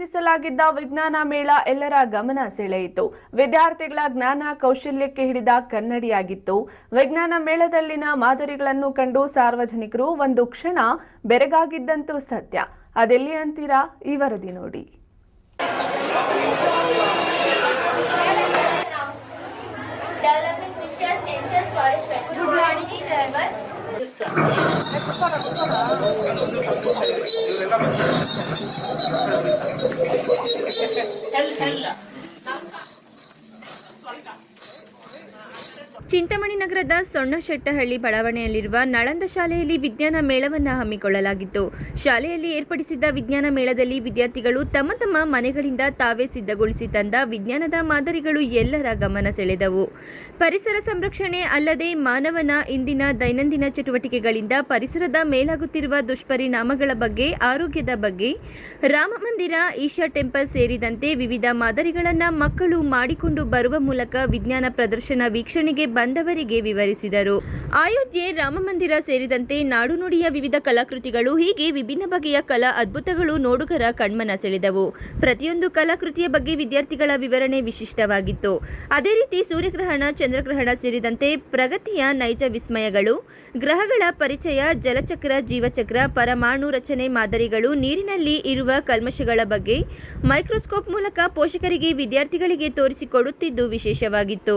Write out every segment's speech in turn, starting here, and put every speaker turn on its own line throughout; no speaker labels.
ಆಯೋಜಿಸಲಾಗಿದ್ದ ವಿಜ್ಞಾನ ಮೇಳ ಎಲ್ಲರ ಗಮನ ಸೆಳೆಯಿತು. ವಿದ್ಯಾರ್ಥಿಗಳ ಜ್ಞಾನ ಕೌಶಲ್ಯಕ್ಕೆ ಹಿಡಿದ ಕನ್ನಡಿಯಾಗಿತ್ತು. ವಿಜ್ಞಾನ ಮೇಳದಲ್ಲಿನ ಮಾದರಿಗಳನ್ನು ಕಂಡು ಸಾರ್ವಜನಿಕರು ಒಂದು ಕ್ಷಣ ಬೆರಗಾಗಿದ್ದಂತೂ ಸತ್ಯ. ಅದೆಲ್ಲಿ ಅಂತೀರಾ? ಈ ವರದಿ ನೋಡಿ.
Essa. Essa
ಚಿಂತಾಮಣಿ ನಗರದ ಸೊಣ್ಣಶೆಟ್ಟಹಳ್ಳಿ ಬಡಾವಣೆಯಲ್ಲಿರುವ ನಳಂದ ಶಾಲೆಯಲ್ಲಿ ವಿಜ್ಞಾನ ಮೇಳವನ್ನು ಹಮ್ಮಿಕೊಳ್ಳಲಾಗಿತ್ತು. ಶಾಲೆಯಲ್ಲಿ ಏರ್ಪಡಿಸಿದ್ದ ವಿಜ್ಞಾನ ಮೇಳದಲ್ಲಿ ವಿದ್ಯಾರ್ಥಿಗಳು ತಮ್ಮ ತಮ್ಮ ಮನೆಗಳಿಂದ ತಾವೇ ಸಿದ್ಧಗೊಳಿಸಿ ತಂದ ವಿಜ್ಞಾನದ ಮಾದರಿಗಳು ಎಲ್ಲರ ಗಮನ ಸೆಳೆದವು. ಪರಿಸರ ಸಂರಕ್ಷಣೆ ಅಲ್ಲದೆ ಮಾನವನ ಇಂದಿನ ದೈನಂದಿನ ಚಟುವಟಿಕೆಗಳಿಂದ ಪರಿಸರದ ಮೇಲಾಗುತ್ತಿರುವ ದುಷ್ಪರಿಣಾಮಗಳ ಬಗ್ಗೆ, ಆರೋಗ್ಯದ ಬಗ್ಗೆ, ರಾಮ ಮಂದಿರ, ಈಶಾ ಟೆಂಪಲ್ ಸೇರಿದಂತೆ ವಿವಿಧ ಮಾದರಿಗಳನ್ನು ಮಕ್ಕಳು ಮಾಡಿಕೊಂಡು ಬರುವ ಮೂಲಕ ವಿಜ್ಞಾನ ಪ್ರದರ್ಶನ ವೀಕ್ಷಣೆಗೆ ಬಂದವರಿಗೆ ವಿವರಿಸಿದರು. ಅಯೋಧ್ಯೆ ರಾಮಮಂದಿರ ಸೇರಿದಂತೆ ನಾಡುನುಡಿಯ ವಿವಿಧ ಕಲಾಕೃತಿಗಳು ಹೀಗೆ ವಿಭಿನ್ನ ಬಗೆಯ ಕಲಾ ಅದ್ಭುತಗಳು ನೋಡುಗರ ಕಣ್ಮನ ಸೆಳೆದವು. ಪ್ರತಿಯೊಂದು ಕಲಾಕೃತಿಯ ಬಗ್ಗೆ ವಿದ್ಯಾರ್ಥಿಗಳ ವಿವರಣೆ ವಿಶಿಷ್ಟವಾಗಿತ್ತು. ಅದೇ ರೀತಿ ಸೂರ್ಯಗ್ರಹಣ, ಚಂದ್ರಗ್ರಹಣ ಸೇರಿದಂತೆ ಪ್ರಗತಿಯ ನೈಜ ವಿಸ್ಮಯಗಳು, ಗ್ರಹಗಳ ಪರಿಚಯ, ಜಲಚಕ್ರ, ಜೀವಚಕ್ರ, ಪರಮಾಣು ರಚನೆ ಮಾದರಿಗಳು, ನೀರಿನಲ್ಲಿ ಇರುವ ಕಲ್ಮಶಗಳ ಬಗ್ಗೆ ಮೈಕ್ರೋಸ್ಕೋಪ್ ಮೂಲಕ ಪೋಷಕರಿಗೆ ವಿದ್ಯಾರ್ಥಿಗಳಿಗೆ ತೋರಿಸಿಕೊಡುತ್ತಿದ್ದು ವಿಶೇಷವಾಗಿತ್ತು.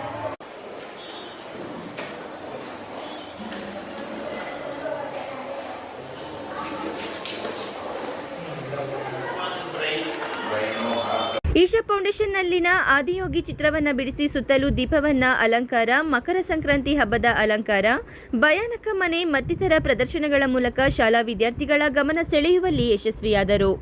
ಈಶಾ ಫೌಂಡೇಶನ್ನಲ್ಲಿನ ಆದಿಯೋಗಿ ಚಿತ್ರವನ್ನ ಬಿಡಿಸಿ ಸುತ್ತಲೂ ದೀಪವನ್ನ ಅಲಂಕಾರ, ಮಕರ ಸಂಕ್ರಾಂತಿ ಹಬ್ಬದ ಅಲಂಕಾರ, ಭಯಾನಕ ಮನೆ ಮತ್ತಿತರ ಪ್ರದರ್ಶನಗಳ ಮೂಲಕ ಶಾಲಾ ವಿದ್ಯಾರ್ಥಿಗಳ ಗಮನ ಸೆಳೆಯುವಲ್ಲಿ ಯಶಸ್ವಿಯಾದರು.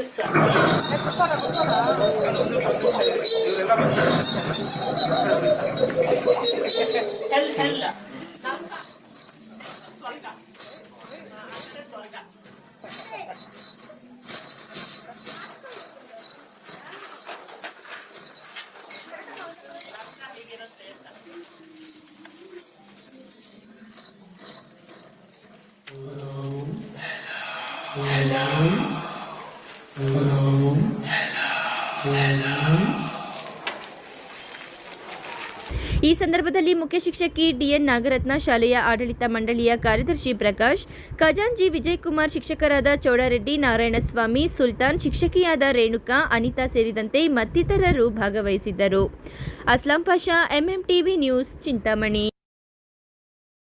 ಎಲ್ಲ Hello. Hello. Hello. ಇದ್ದಾರೆ
ಈ ಸಂದರ್ಭದಲ್ಲಿ ಮುಖ್ಯ ಶಿಕ್ಷಕಿ ಡಿಎನ್ ನಾಗರತ್ನ, ಶಾಲೆಯ ಆಡಳಿತ ಮಂಡಳಿಯ ಕಾರ್ಯದರ್ಶಿ ಪ್ರಕಾಶ್ ಖಜಾಂಜಿ ವಿಜಯಕುಮಾರ್ ಶಿಕ್ಷಕರಾದ ಚೌಡರೆಡ್ಡಿ, ನಾರಾಯಣಸ್ವಾಮಿ, ಸುಲ್ತಾನ್ ಶಿಕ್ಷಕಿಯಾದ ರೇಣುಕಾ, ಅನಿತಾ ಸೇರಿದಂತೆ ಮತ್ತಿತರರು ಭಾಗವಹಿಸಿದ್ದರು ಅಸ್ಲಾಂ ಪಾಷಾ ಎಂಎಂಟಿವಿ ನ್ಯೂಸ್, ಚಿಂತಾಮಣಿ